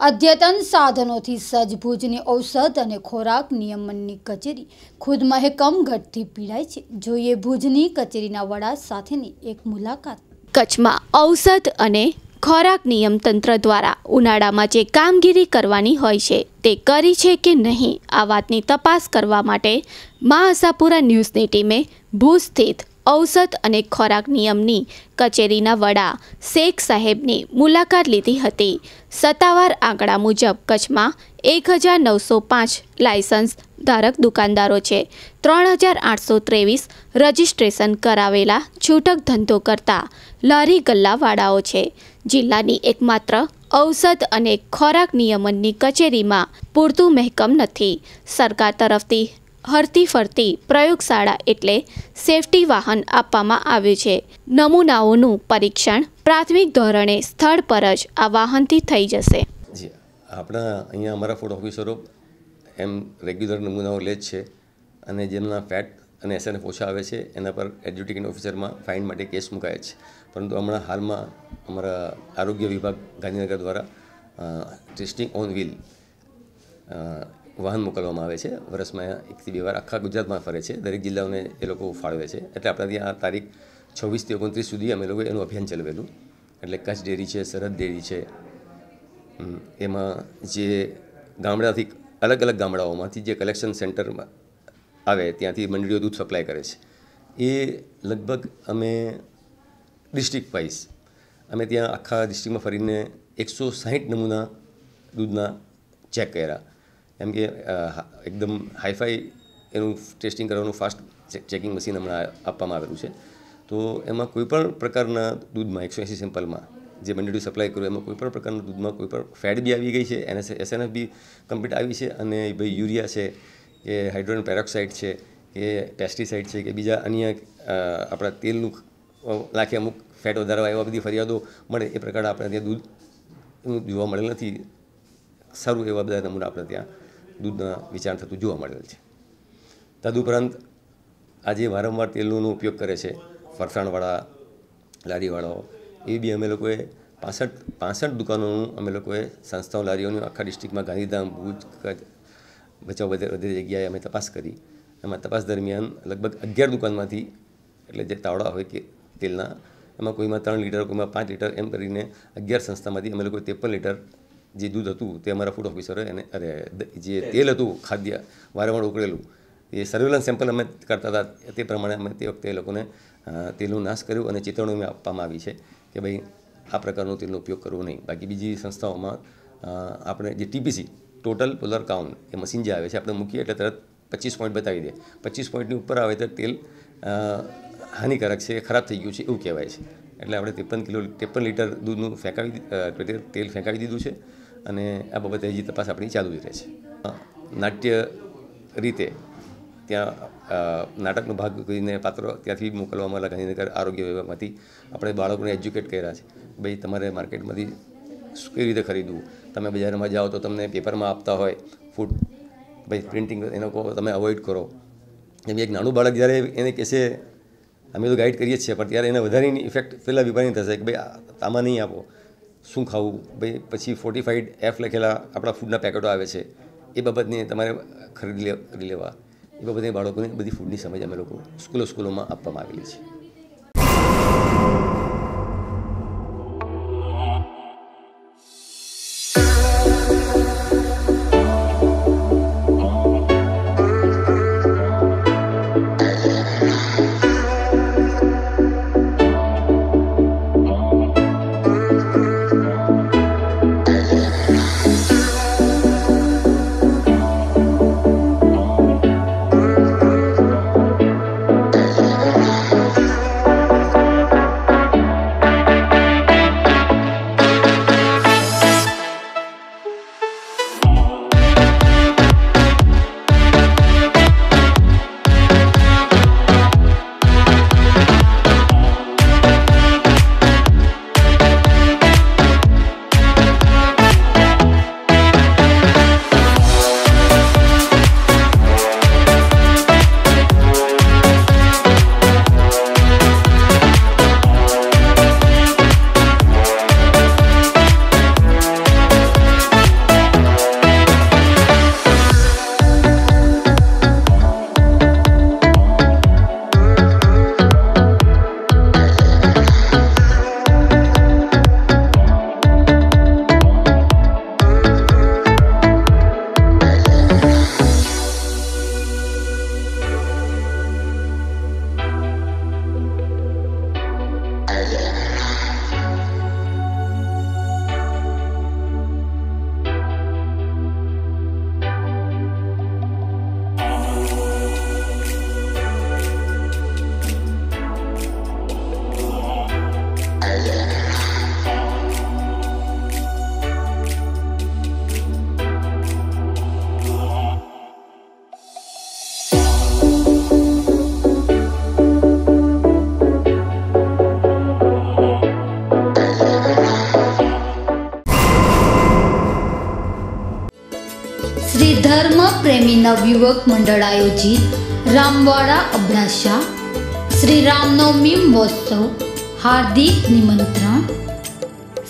અદ્યતન સાધનોથી સજ્જ ભુજની ઔષધ અને ખોરાક નિયમનની કચેરી ખુદ મહેકમ ગઢથી પીડાય છે. જોઈએ ભુજની કચેરીના વડા સાથેની એક મુલાકાત. કચ્છમાં ઔષધ અને ખોરાક નિયમ તંત્ર દ્વારા ઉનાળામાં જે કામગીરી કરવાની હોય છે તે કરી છે કે નહીં, આ વાતની તપાસ કરવા માટે મા આશાપુરા ન્યૂઝની ટીમે ભુજ સ્થિત ઔષધ અને ખોરાક નિયમની કચેરીના વડા શેખ સાહેબની મુલાકાત લીધી હતી. સત્તાવાર આંકડા મુજબ કચ્છમાં એક હજાર નવસો પાંચ લાયસન્સ ધારક દુકાનદારો છે. ત્રણ હજાર આઠસો ત્રેવીસ રજિસ્ટ્રેશન કરાવેલા છૂટક ધંધો કરતા લારી ગલ્લાવાળાઓ છે. જિલ્લાની એકમાત્ર ઔષધ અને ખોરાક નિયમનની કચેરીમાં પૂરતું મહેકમ નથી. સરકાર તરફથી હરતી ફરતી પ્રયોગશાળા એટલે સેફટી વાહન આપવામાં આવ્યું છે. નમૂનાઓનું પરીક્ષણ પ્રાથમિક ધોરણે સ્થળ પર જ આ વાહનથી થઈ જશે. આપણા અહીંયા અમારા ફૂડ ઓફિસરો એમ રેગ્યુલર નમૂનાઓ લે છે અને જેમના ફેટ અને એસએનએફ ઓછા આવે છે, એના પર એડ્યુકેટિંગ ઓફિસરમાં ફાઇન માટે કેસ મુકાય છે. પરંતુ હમણાં હાલમાં અમારા આરોગ્ય વિભાગ ગાંધીનગર દ્વારા ટેસ્ટિંગ ઓન વ્હીલ વાહન મોકલવામાં આવે છે. વર્ષમાં એકથી બે વાર આખા ગુજરાતમાં ફરે છે. દરેક જિલ્લાઓને એ લોકો ફાળવે છે. એટલે આપણા ત્યાં આ તારીખ છવ્વીસથી ઓગણત્રીસ સુધી અમે લોકોએ એનું અભિયાન ચલાવેલું. એટલે કચ્છ ડેરી છે, સરહદ ડેરી છે. એમાં જે ગામડાથી અલગ અલગ ગામડાઓમાંથી જે કલેક્શન સેન્ટરમાં આવે ત્યાંથી મંડળીઓ દૂધ સપ્લાય કરે છે. એ લગભગ અમે ડિસ્ટ્રિક્ટ વાઇઝ અમે ત્યાં આખા ડિસ્ટ્રિક્ટમાં ફરીને એકસો સાહીઠ નમૂના દૂધના ચેક કર્યા. એમ કે એકદમ હાઈફાઈ એનું ટેસ્ટિંગ કરવાનું ફાસ્ટ ચેકિંગ મશીન હમણાં આપવામાં આવેલું છે. તો એમાં કોઈપણ પ્રકારના દૂધમાં, એકસો એંસી સેમ્પલમાં જે મંડળી સપ્લાય કર્યું એમાં કોઈપણ પ્રકારના દૂધમાં કોઈપણ ફેટ બી આવી ગઈ છે એનએસ એસએનએફ બી કમ્પ્લીટ આવી છે અને ભાઈ યુરિયા છે, કે હાઇડ્રોજન પેરોક્સાઇડ છે, કે પેસ્ટિસાઇડ છે, કે બીજા અન્ય આપણા તેલનું લાખે અમુક ફેટ વધારવા એવા બધી ફરિયાદો મળે, એ પ્રકારે આપણે ત્યાં દૂધ જોવા મળેલ નથી. સારું એવા બધા નમૂના આપણે ત્યાં દૂધના વિચાર થતું જોવા મળેલ છે. તદુપરાંત આજે વારંવાર તેલનો ઉપયોગ કરે છે ફરસાણવાળા લારીવાળાઓ એ બી અમે લોકોએ પાસઠ પાસઠ દુકાનોનું અમે લોકોએ સંસ્થાઓ, લારીઓની આખા ડિસ્ટ્રિક્ટમાં ગાંધીધામ, ભુજ બચાવ બધી જગ્યાએ અમે તપાસ કરી. એમાં તપાસ દરમિયાન લગભગ અગિયાર દુકાનમાંથી, એટલે જે તાવડા હોય કે તેલના, એમાં કોઈમાં ત્રણ લીટર, કોઈમાં પાંચ લીટર એમ કરીને અગિયાર સંસ્થામાંથી અમે લોકોએ ત્રેપન લીટર જે દૂધ હતું તે અમારા ફૂડ ઓફિસરે એને અરે જે તેલ હતું ખાદ્ય વારંવાર ઉકળેલું એ સર્વેલન્સ સેમ્પલ અમે કરતા હતા. તે પ્રમાણે અમે તે વખતે એ લોકોને તેલનો નાશ કર્યો અને ચેતવણી અમે આપવામાં આવી છે કે ભાઈ આ પ્રકારનો તેલનો ઉપયોગ કરવો નહીં. બાકી બીજી સંસ્થાઓમાં આપણે જે ટીપીસી ટોટલ પોલર કાઉન્ટ એ મશીન જે આવે છે આપણે મૂકીએ એટલે તરત પચીસ પોઈન્ટ બતાવી દે. પચીસ પોઈન્ટની ઉપર આવે તો તેલ હાનિકારક છે ખરાબ થઈ ગયું છે એવું કહેવાય છે. એટલે આપણે ત્રેપન કિલો ત્રેપન લીટર દૂધનું ફેંકાવી તેલ ફેંકાવી દીધું છે. અને આ બાબતે હજી તપાસ આપણી ચાલુ જ રહે છે. નાટ્ય રીતે ત્યાં નાટકનો ભાગ કરીને પાત્રો ત્યાંથી મોકલવામાં આવેલા ગાંધીનગર આરોગ્ય વિભાગમાંથી આપણે બાળકોને એજ્યુકેટ કર્યા છે. ભાઈ, તમારે માર્કેટમાંથી કેવી રીતે ખરીદવું? તમે બજારમાં જાઓ તો તમને પેપરમાં આપતા હોય ફૂડ ભાઈ પ્રિન્ટિંગ એનો કહો તમે અવોઇડ કરો. એમ એક નાનું બાળક જ્યારે એને કહેશે, અમે તો ગાઈડ કરીએ છીએ, પણ ત્યારે એને વધારેની ઇફેક્ટ પહેલાં વિભાગની થશે કે, ભાઈ આમાં નહીં આપો. શું ખાવું? ભાઈ, પછી ફોર્ટિફાઈડ એફ લખેલા આપણા ફૂડના પેકેટો આવે છે. એ બાબતને તમારે ખરીદી કરી લેવા. એ બાબતે બાળકોને બધી ફૂડની સમજ અમે લોકો સ્કૂલો સ્કૂલોમાં આપવામાં આવેલી છે. ધર્મ પ્રેમી નવયુવક મંડળ આયોજિત રામવાડા અબડાસા શ્રી રામનવમી મહોત્સવ, હાર્દિક નિમંત્રણ.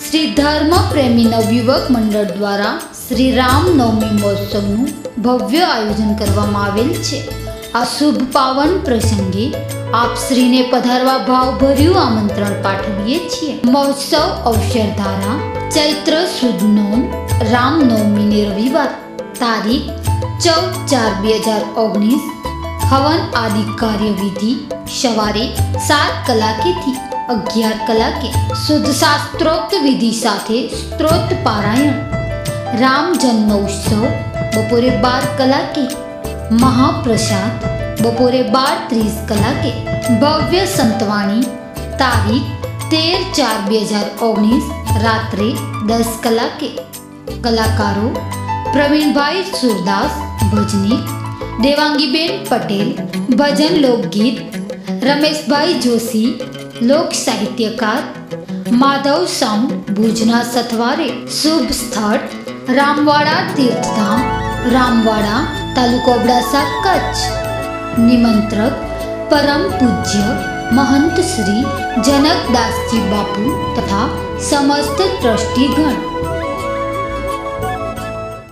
શ્રી ધર્મ પ્રેમી નવયુવક મંડળ દ્વારા શ્રી રામનવમી મહોત્સવનું ભવ્ય આયોજન કરવામાં આવેલ છે. આ શુભ પાવન પ્રસંગે આપ શ્રીને પધારવા ભાવભર્યું આમંત્રણ પાઠવીએ છીએ. મહોત્સવ અવસર ધારા ચૈત્ર સુદ નોમ, રામનવમીને રવિવાર, તારીખ ચૌદ ચાર બે હજાર ઓગણીસ હવન આદિ કાર્યવિધિ સવારે સાત કલાકેથી અગિયાર કલાકે શુદ્ધ શાસ્ત્રોક્ત વિધિ સાથે સ્ત્રોત પારાયણ રામ જન્મ ઉત્સવ બપોરે બાર કલાકે મહાપ્રસાદ બપોરે બાર ત્રીસ કલાકે ભવ્ય સંતવાણી તારીખ તેર ચાર બે હજાર ઓગણીસ રાત્રે દસ કલાકે કલાકારો પ્રવીણભાઈ સુરદાસ ભજનીક દેવાંગીબેન પટેલ, ભજન લોકગીત, રમેશભાઈ જોશી, લોક સાહિત્યકાર, માધવ સમ ભુજના સથવારે શુભ સ્થળ, રામવાડા તીર્થધામ, રામવાડા તાલુકો અબડાસા કચ્છ. નિમંત્રક, પરમ પૂજ્ય મહંત શ્રી જનકદાસજી બાપુ તથા સમસ્ત ટ્રસ્ટીગણ.